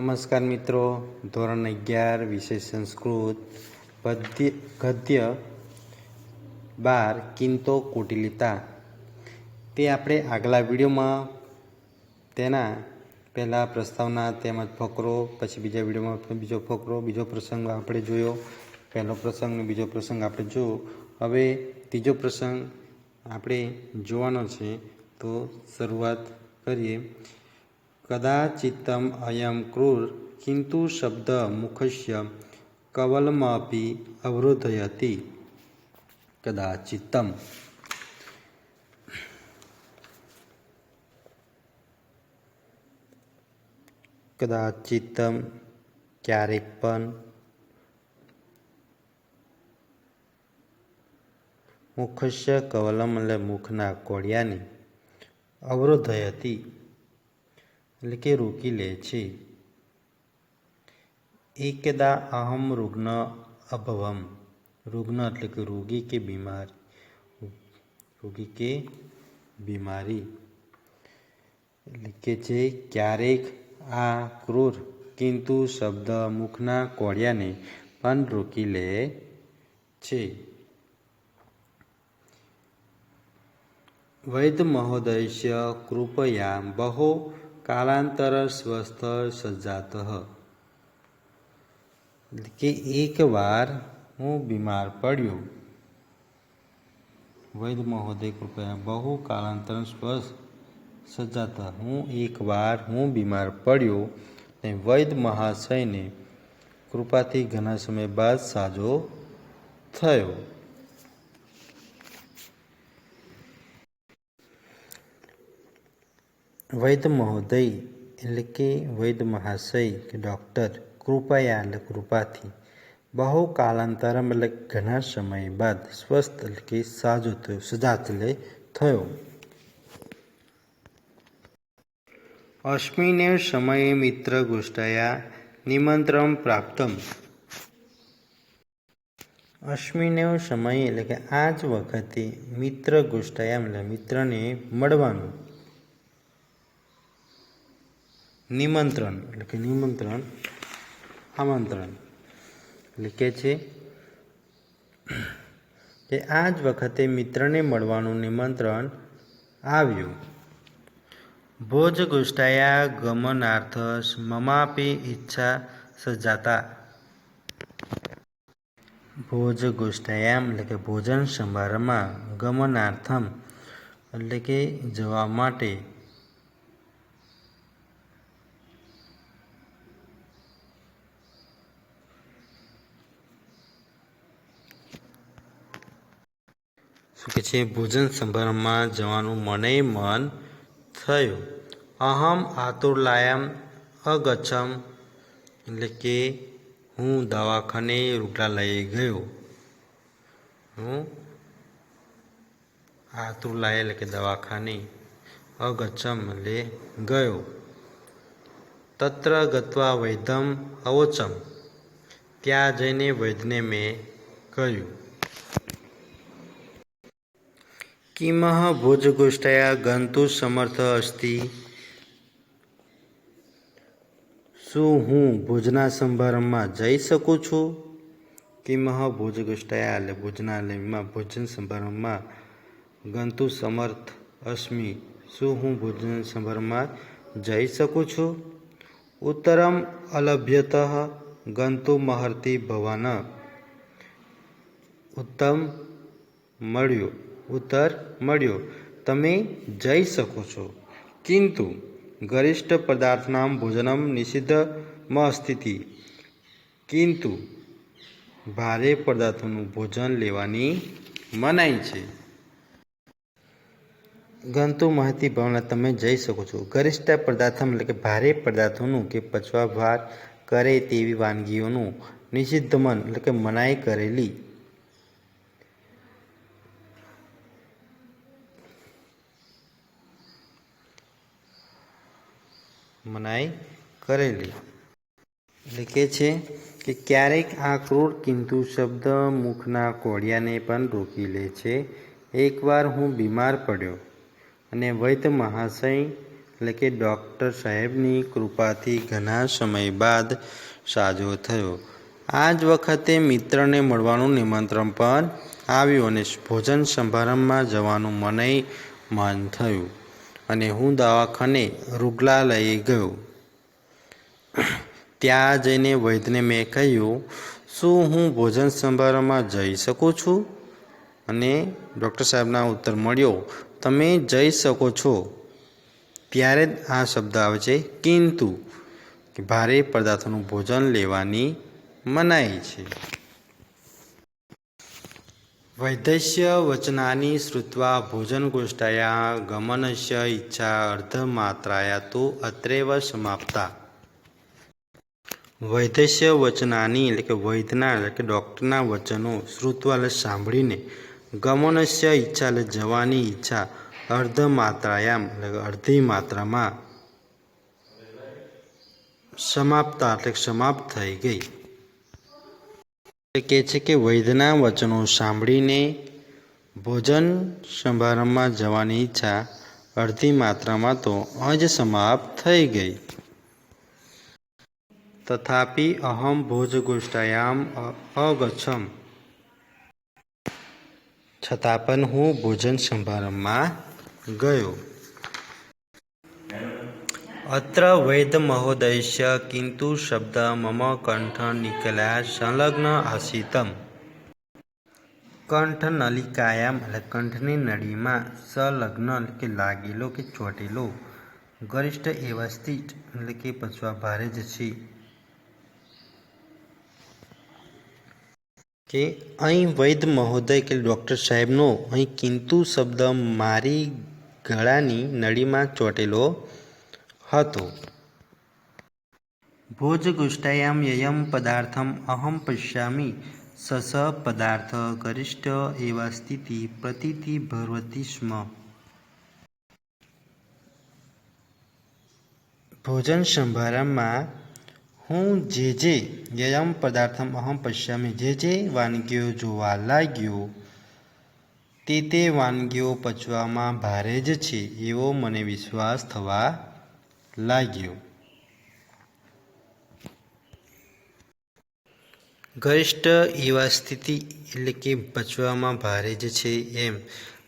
નમસ્કાર મિત્રો. ધોરણ અગિયાર, વિષય સંસ્કૃત, પદ્ય, ગદ્ય, બાર, કિંતો, કુટિલિતા. તે આપણે આગલા વિડીયોમાં તેના પહેલાં પ્રસ્તાવના તેમજ ફકરો, પછી બીજા વિડીયોમાં બીજો ફકરો, બીજો પ્રસંગ આપણે જોયો. પહેલો પ્રસંગ ને બીજો પ્રસંગ આપણે જોયો. હવે ત્રીજો પ્રસંગ આપણે જોવાનો છે. તો શરૂઆત કરીએ. કદાચિત્તમ અયમ ક્રૂર કિંતુ શબ્દ મુખસ્ય કવલમપી અવરોધયતી કદાચિત્તમ કદાચિત્તમ ક્યારેક પણ મુખસ્ય કવલમ એટલે મુખના કોળિયાની અવરોધયતી। એટલે કે રોકી લે છે એકદા અહમ રૂગ્ન અભવમ રૂગ્ન એટલે કે રોગી કે બીમાર। રોગી કે બીમારી। એટલે કે છે, ક્યારેક આ ક્રૂર કિંતુ શબ્દ મુખના કોળિયાને પણ રોકી લે છે. વૈદ મહોદયસ્ય કૃપયા બહો કાલાંતર સ્વસ્થ સજ્જાત કે એકવાર હું બીમાર પડ્યો વૈદ મહોદય કૃપયા બહુ કાલાંતર સ્વસ્થ સજ્જાત હું એકવાર હું બીમાર પડ્યો ને વૈદ મહાશયને કૃપાથી ઘણા સમય બાદ સાજો થયો વૈદ મહોદય એટલે કે વૈદ મહાશય કે ડૉક્ટર કૃપયા એટલે કૃપાથી. બહુ કાલાંતરમ એટલે ઘણા સમય બાદ સ્વસ્થ એટલે કે સાજો થયો સજાત થયો. અશ્મિને સમયે મિત્ર ગોષ્ઠયા નિમંત્રણ પ્રાપ્તમ. અશ્મિને સમયે એટલે કે આ જ વખતે મિત્ર ગોષ્ઠયામ એટલે મિત્રને મળવાનું. નિમંત્રણ, એટલે કે નિમંત્રણ, આમંત્રણ. એટલે કે છે કે આ જ વખતે મિત્રને મળવાનું નિમંત્રણ આવ્યું. ભોજ ગોષ્ઠાયા ગમનાર્થ મમાપી ઈચ્છા સજાતા. ભોજ ગોષ્ઠાયામ, એટલે કે ભોજન સમારંભમાં ગમનાર્થમ, એટલે કે જવા માટે શું કે છે? ભોજન સમારંભમાં જવાનું મને મન થયું. અહમ આતુરલાયમ અગચ્છમ. એટલે કે હું દવાખાને લઈ ગયો. હું આતુરલાય એટલે કે દવાખાને અગચ્છમ એટલે ગયો. તત્ર ગત્વા વૈધમ અવોચમ ત્યાં જઈને વૈદ્યને મેં કહ્યું. કિમઃ ભુજગુષ્ટયા ગંતુ સમર્થ અસ્તિ શું હું ભુજના સંભારંભમાં જઈ શકું છું? કિમઃ ભુજગુષ્ટયા એટલે ભુજનાલયમાં ભોજન સંભારંભમાં ગંતુ સમર્થ અસ્મિ. શું હું ભોજન સંભારંભમાં જઈ શકું છું? ઉત્તરમ અલભ્યત ગંતુ મહર્તિ ભવન. ઉત્તમ મળ્યો. ઉત્તર મળ્યો. તમે જઈ શકો છો. કિંતુ ગરિષ્ઠ પદાર્થનામ ભોજનમ નિષિદ્ધમ સ્થિતિ કિંતુ ભારે પદાર્થોનું ભોજન લેવાની મનાઈ છે. ગંતુ માહિતી ભાવના તમે જઈ શકો છો. ગરિષ્ઠ પદાર્થમ એટલે કે ભારે પદાર્થોનું કે પચવા ભાર કરે તેવી વાનગીઓનું નિષિદ્ધમન એટલે કે મનાઈ કરેલી મનાઈ કરેલી. એટલે કે છે કે ક્યારેક આ ક્રૂર કિંતુ શબ્દ મુખના કોળિયાને પણ રોકી લે છે. એકવાર હું બીમાર પડ્યો અને વૈદ્ય મહાશય, એટલે કે ડૉક્ટર સાહેબની કૃપાથી ઘણા સમય બાદ સાજો થયો. આ જ વખતે મિત્રને મળવાનું નિમંત્રણ પણ આવ્યું અને ભોજન સમારંભમાં જવાનું મને મન થયું. અને હું દવાખાને રૂગલા લઈ ગયો. ત્યાં જઈને વૈદ્યને મેં કહ્યું, શું હું ભોજન સમારંભમાં જઈ શકું છું? અને ડૉક્ટર સાહેબના ઉત્તર મળ્યો, તમે જઈ શકો છો. ત્યારે જ આ શબ્દ આવે છે, કિંતુ ભારે પદાર્થોનું ભોજન લેવાની મનાઈ છે. વૈદ્યસ્ય વચનાની શ્રુત્વા ભોજનગોષ્ઠાયા ગમનસ્ય ઈચ્છા અર્ધમાત્રાયા તો અત્રેવ સમાપ્તા વૈદશ્ય વચનાની એટલે કે વૈદ્યના એટલે કે ડૉક્ટરના વચનો શ્રુત્વા એટલે સાંભળીને ગમનસ્ય ઈચ્છા એટલે જવાની ઈચ્છા અર્ધમાત્રાયામ એટલે કે અડધી માત્રામાં સમાપ્તા એટલે સમાપ્ત થઈ ગઈ એટલે કે છે કે વૈદ્યના વચનો સાંભળીને ભોજન સમારંભમાં જવાની ઈચ્છા અડધી માત્રામાં તો અજ સમાપ્ત થઈ ગઈ. તથાપિ અહમ ભોજગોષ્ઠાયામ અગચ્છમ. છતાં પણ હું ભોજન સમારંભમાં ગયો. અત્ર વૈદ મહોદયસ્ય કિંતુ શબ્દ મમ કંઠ નિકલા સંલગ્ન આસિતમ કંઠ નલિકાયામ એટલે કંઠની નળીમાં સંલગ્ન એટલે કે લાગેલો કે ચોટેલો ગરિષ્ઠ એવા સ્થિત એટલે કે પચવા ભારે જ છે કે અહીં વૈદ મહોદય કે ડૉક્ટર સાહેબનો અહીં કિંતુ શબ્દ મારી ગળાની નળીમાં ચોટેલો હતો. ભોજગુષ્ટાયામ યયમ પદાર્થમ અહમ પશ્યામી સસ પદાર્થ ગરિષ્ઠ એવા સ્થિતિ પ્રતીતિ ભરવતી સ્મ. ભોજન સંભારંભમાં હું જે જે યયમ પદાર્થમ અહમ પશ્યામી જે જે વાનગીઓ જોવા લાગ્યો, તે તે વાનગીઓ પચવામાં ભારે જ છે, એવો મને વિશ્વાસ થવા લાગ્યો. ગરિષ્ઠ એવા સ્થિતિ એટલે કે બચવામાં ભારે જ છે એમ.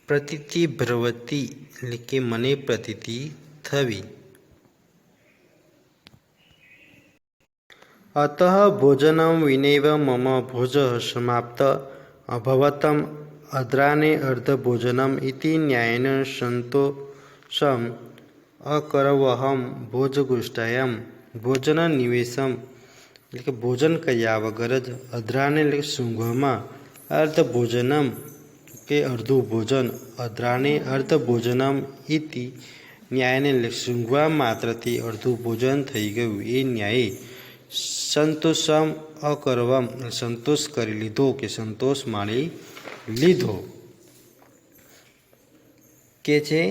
પ્રતીતિ ભ્રવતી એટલે કે મને પ્રતીતિ થવી. અત ભોજનમ વિનૈવ મમ ભોજ સમાપ્ત. અભવતમ અદ્રાને અર્ધભોજનમ ઇતિ ન્યાયેન સંતોષમ. અકરવહમ ભોજગુષ્ટયમ ભોજન નિવેશમ એટલે કે ભોજન કર્યા વગર જ અધરાને એટલે કે અર્ધભોજનમ કે અર્ધું ભોજન અદ્રાને અર્ધભોજનમ ઇતિ ન્યાયને એટલે સૂંઘવા માત્રથી અડધું ભોજન થઈ ગયું એ ન્યાયે સંતોષમ અકરવમ સંતોષ કરી લીધો કે સંતોષ માણી લીધો કે છે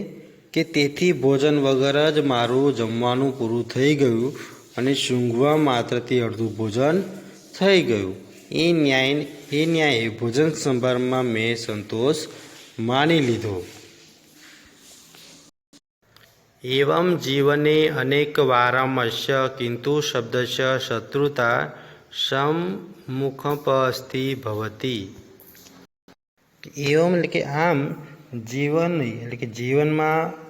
કે તેથી ભોજન વગર જ મારું જમવાનું પૂરું થઈ ગયું અને સૂંઘવા માત્રથી અડધું ભોજન થઈ ગયું. એ ન્યાય એ ન્યાયે ભોજન સંભારમાં મેં સંતોષ માની લીધો. એવં જીવને અનેક અનેકવારમસ્ય કિંતુ શબ્દસ્ય શત્રુતા સમુખપસ્થી ભવતી. એવમ એટલે કે આમ જીવન એટલે કે જીવનમાં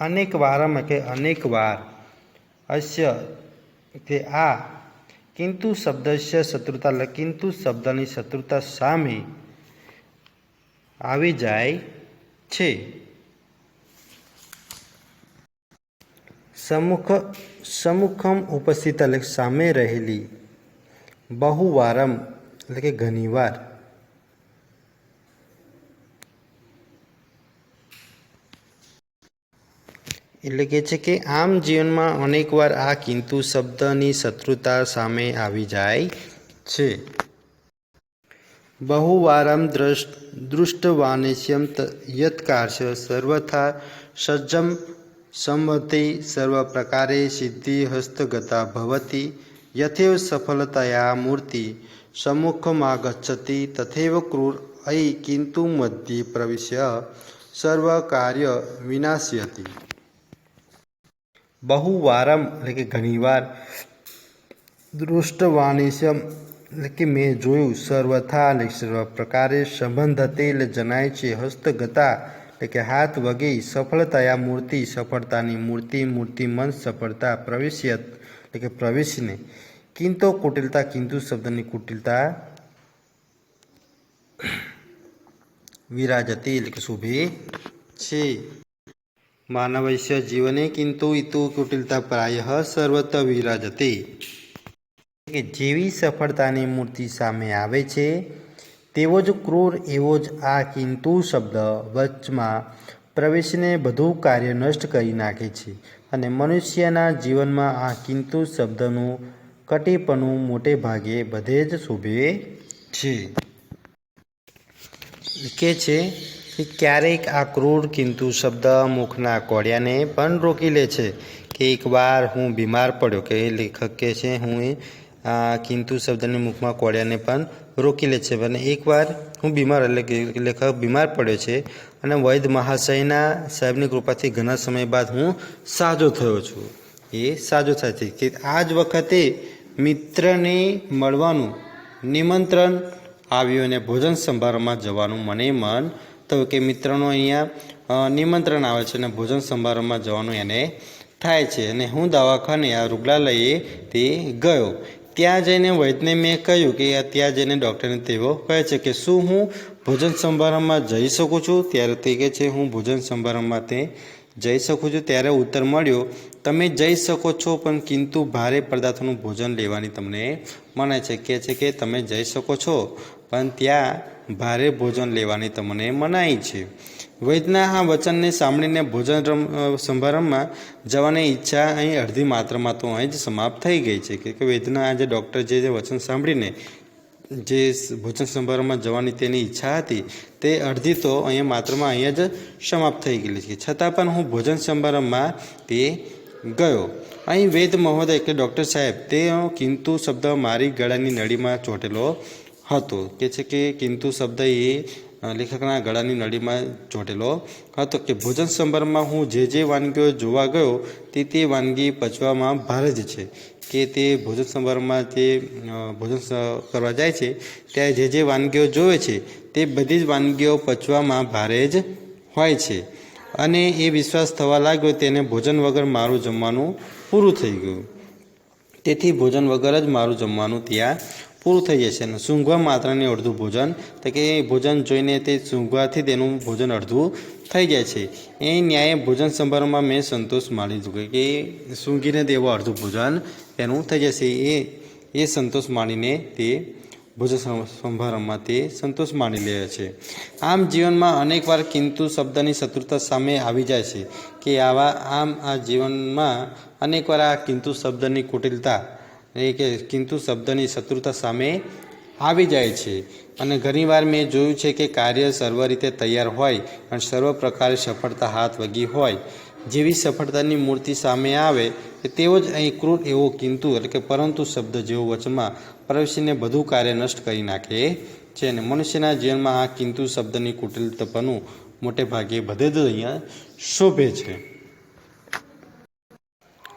અનેક વારમ કે અનેક વાર અસ્ય કે આ કિંતુ શબ્દસ્ય શત્રુતા એટલે કિંતુ શબ્દની શત્રુતા સામે આવી જાય છે. સમુખ સમુખમ ઉપસ્થિત એટલે સામે રહેલી બહુવારમ એટલે કે ઘણીવાર. એટલે કે છે કે આમ જીવનમાં અનેકવાર આ કિંતુ શબ્દની શત્રુતા સામે આવી જાય છે. બહુવારમ દૃષ્ટવાનિશ્યમ યત્કાર્ય સર્વથા સજ્જમ સંમતિ સર્વપ્રકારે સિદ્ધિ હસ્તગતા ભવતી, યથેવ સફલતયા મૂર્તિ, સમ્મુખમાગચ્છતિ, તથૈવ ક્રૂર અયી કિંતુ મધ્યે પ્રવિશ્ય, સર્વકાર્ય વિનાશ્યતિ. બહુવારમ એટલે કે ઘણીવાર દૃષ્ટવાણિશ્યમ એટલે કે મેં જોયું સર્વથા એટલે સર્વ પ્રકારે સંબંધતે એટલે જણાય છે હસ્તગતા એટલે કે હાથ વગે સફળતાયા મૂર્તિ સફળતાની મૂર્તિ મૂર્તિમન સફળતા પ્રવેશ્યત એટલે કે પ્રવેશને કિંતો કુટિલતા કિંતુ શબ્દની કુટિલતા વિરાજતી એટલે કે શોભે છે માનવસ્ય જીવને કિંતુ ઇતુ કુટિલતા પ્રાય સર્વત્ર વિરાજતે કે જેવી સફળતાની મૂર્તિ સામે આવે છે તેવો જ ક્રૂર એવો જ આ કિંતુ શબ્દ વચમાં પ્રવેશીને બધું કાર્ય નષ્ટ કરી નાખે છે અને મનુષ્યના જીવનમાં આ કિંતુ શબ્દનું કટીપણું મોટે ભાગે બધે જ શોભે છે। કે છે કે ક્યારેક આ ક્રૂર કિંતુ શબ્દ મુખના કોડિયાને પણ રોકી લે છે કે એકવાર હું બીમાર પડ્યો કે લેખક કહે છે, હું એ કિંતુ શબ્દને મુખમાં કોડિયાને પણ રોકી લે છે. અને એકવાર હું બીમાર, એટલે લેખક બીમાર પડ્યો છે અને વૈદ મહાશયના સાહેબની કૃપાથી ઘણા સમય બાદ હું સાજો થયો છું. એ સાજો થાય છે કે આ જ વખતે મિત્રને મળવાનું નિમંત્રણ આવ્યું અને ભોજન સંભારોમાં જવાનું મને મન થયું કે મિત્રોનું અહીંયા નિમંત્રણ આવે છે અને ભોજન સમારંભમાં જવાનું એને થાય છે. અને હું દવાખાને આ રૂગલાલયે તે ગયો. ત્યાં જઈને વૈદ્યને મેં કહ્યું કે ત્યાં જઈને ડૉક્ટરને તેઓ કહે છે કે શું હું ભોજન સમારંભમાં જઈ શકું છું? ત્યારે તે કહે છે, હું ભોજન સમારંભમાં તે જઈ શકું છું. ત્યારે ઉત્તર મળ્યો, તમે જઈ શકો છો, પણ કિંતુ ભારે પદાર્થોનું ભોજન લેવાની તમને મનાય છે. કહે છે કે તમે જઈ શકો છો. પણ ત્યાં ભારે ભોજન લેવાની તમને મનાઈ છે. વૈદના આ વચનને સાંભળીને ભોજન સમારંભમાં જવાની ઈચ્છા અહીં અડધી માત્રામાં તો અહીં જ સમાપ્ત થઈ ગઈ છે. કે વૈદના આ જે ડૉક્ટર જે વચન સાંભળીને જે ભોજન સમારંભમાં જવાની તેની ઈચ્છા હતી, તે અડધી તો અહીંયા માત્રમાં અહીંયા જ સમાપ્ત થઈ ગયેલી છે. છતાં પણ હું ભોજન સમારંભમાં તે ગયો. અહીં વેદ મહોદય કે ડૉક્ટર સાહેબ, તે કિંતુ શબ્દ મારી ગળાની નળીમાં ચોંટેલો હતો કે છે કે કિંતુ શબ્દ એ લેખકના ગળાની નળીમાં ચોંટેલો હતો કે ભોજન સંભારમાં હું જે જે વાનગીઓ જોવા ગયો તે તે વાનગી પચવામાં ભારે જ છે. કે તે ભોજન સંભારમાં તે ભોજન કરવા જાય છે ત્યારે જે જે વાનગીઓ જોવે છે તે બધી જ વાનગીઓ પચવામાં ભારે જ હોય છે. અને એ વિશ્વાસ થવા લાગ્યો તેને ભોજન વગર મારું જમવાનું પૂરું થઈ ગયું. તેથી ભોજન વગર જ મારું જમવાનું ત્યાં પૂરું થઈ જશે અને સૂંઘવા માત્રને અડધું ભોજન, તો કે ભોજન જોઈને તે સૂંઘવાથી તેનું ભોજન અડધું થઈ જાય છે. એ ન્યાયે ભોજન સમારંભમાં મેં સંતોષ માની ચૂક્યો કે સૂંઘીને તેવું અડધું ભોજન તેનું થઈ જશે એ એ સંતોષ માનીને તે ભોજન સંભારંભમાં તે સંતોષ માની લે છે. આમ જીવનમાં અનેકવાર કિંતુ શબ્દની શત્રુતા સામે આવી જાય છે કે આવા, આમ આ જીવનમાં અનેકવાર આ કિંતુ શબ્દની કુટિલતા એ કે કિંતુ શબ્દની શત્રુતા સામે આવી જાય છે. અને ઘણીવાર મેં જોયું છે કે કાર્ય સર્વ રીતે તૈયાર હોય અને સર્વ પ્રકારે સફળતા હાથ વગી હોય. જેવી સફળતાની મૂર્તિ સામે આવે કે તેવો જ અહીં ક્રૂર એવો કિંતુ એટલે કે પરંતુ શબ્દ જેવો વચમાં પ્રવેશીને બધું કાર્ય નષ્ટ કરી નાખે છે. અને મનુષ્યના જીવનમાં આ કિંતુ શબ્દની કુટિલતાપણું મોટે ભાગે બધે જ અહીંયા શોભે છે.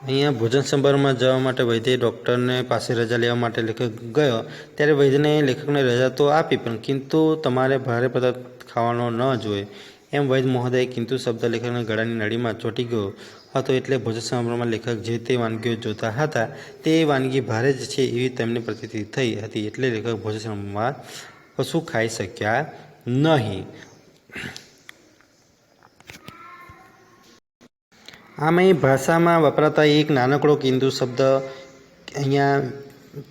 અહીંયા ભોજન સમારંભમાં જવા માટે વૈદ્ય ડૉક્ટરને પાસે રજા લેવા માટે લેખક ગયો, ત્યારે વૈદ્યને લેખકને રજા તો આપી, પણ કિંતુ તમારે ભારે પદાર્થ ખાવાનો ન જોઈએ એમ વૈદ મહોદયે કિંતુ શબ્દ લેખકના ગળાની નળીમાં ચોંટી ગયો હતો એટલે ભોજન સમારંભમાં લેખક જે તે વાનગીઓ જોતા હતા, તે વાનગી ભારે જ છે એવી તેમની પ્રતિતિ થઈ હતી, એટલે લેખક ભોજન સમારંભમાં કશું ખાઈ શક્યા નહીં. આમ ભાષામાં વપરાતા એક નાનકડો કિંદુ શબ્દ અહીંયા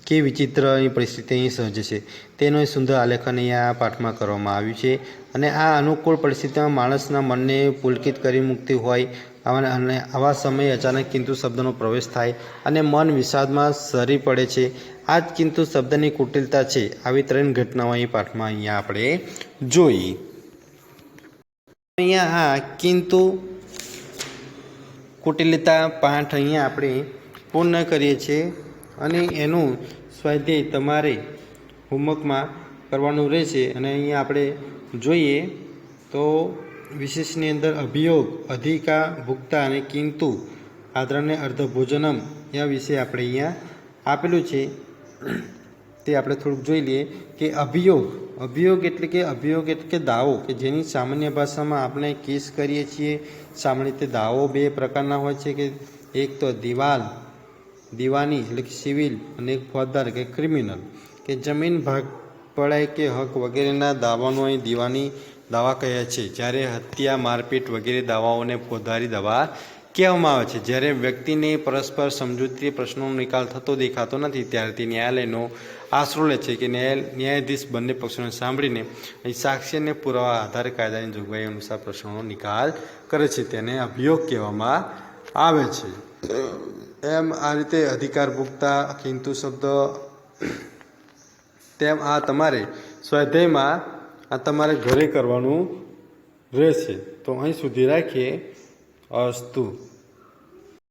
કે વિચિત્રની પરિસ્થિતિ અહીં સર્જે છે. તેનો સુંદર આલેખન અહીંયા પાઠમાં કરવામાં આવ્યું છે અને આ અનુકૂળ પરિસ્થિતિમાં માણસના મનને પુલકિત કરી મૂકતી હોય અને આવા સમયે અચાનક કિંતુ શબ્દનો પ્રવેશ થાય અને મન વિષાદમાં સરી પડે છે. આ જ કિંતુ શબ્દની કુટિલતા છે. આવી ત્રણ ઘટનાઓ અહીં પાઠમાં અહીંયા આપણે જોઈ. અહીંયા આ કિંતુ કુટિલતા પાઠ અહીંયા આપણે પૂર્ણ કરીએ છીએ અને એનું સ્વાધ્યાય તમારે હોમવર્કમાં કરવાનું રહેશે અને અહીંયા આપણે જોઈએ તો વિશેષની અંદર અભિયોગ અધિકા ભુક્તા અને કિંતુ આદરણ્ય અર્ધભોજનમ એ વિશે આપણે અહીંયા આપેલું છે. તે આપણે થોડુંક જોઈ લઈએ કે અભિયોગ અભિયોગ એટલે કે અભિયોગ એટલે કે દાવો, કે જેની સામાન્ય ભાષામાં આપણે કેસ કરીએ છીએ. સામાન્ય રીતે દાવો બે પ્રકારના હોય છે કે એક તો દિવાલ, દીવાની એટલે કે સિવિલ, અને એક ફોજદાર કે ક્રિમિનલ. કે જમીન ભાગ પડાય કે હક વગેરેના દાવાનો અહીં દીવાની દાવા કહે છે. જ્યારે હત્યા, મારપીટ વગેરે દાવાઓને ફોજદારી દાવા કહેવામાં આવે છે. જ્યારે વ્યક્તિને પરસ્પર સમજૂતી પ્રશ્નોનો નિકાલ થતો દેખાતો નથી, ત્યારે તે ન્યાયાલયનો આશરો લે છે કે ન્યાય ન્યાયાધીશ બંને પક્ષોને સાંભળીને અહીં સાક્ષી અને પુરાવા આધારે કાયદાની જોગવાઈ અનુસાર પ્રશ્નોનો નિકાલ કરે છે તેને અભિયોગ કહેવામાં આવે છે. એમ આ રીતે અધિકાર ભૂગતા કિંતુ શબ્દ તેમ આ તમારે સ્વાધ્યાયમાં આ તમારે ઘરે કરવાનું રહેશે. તો અહીં સુધી રાખીએ અસ્તુ.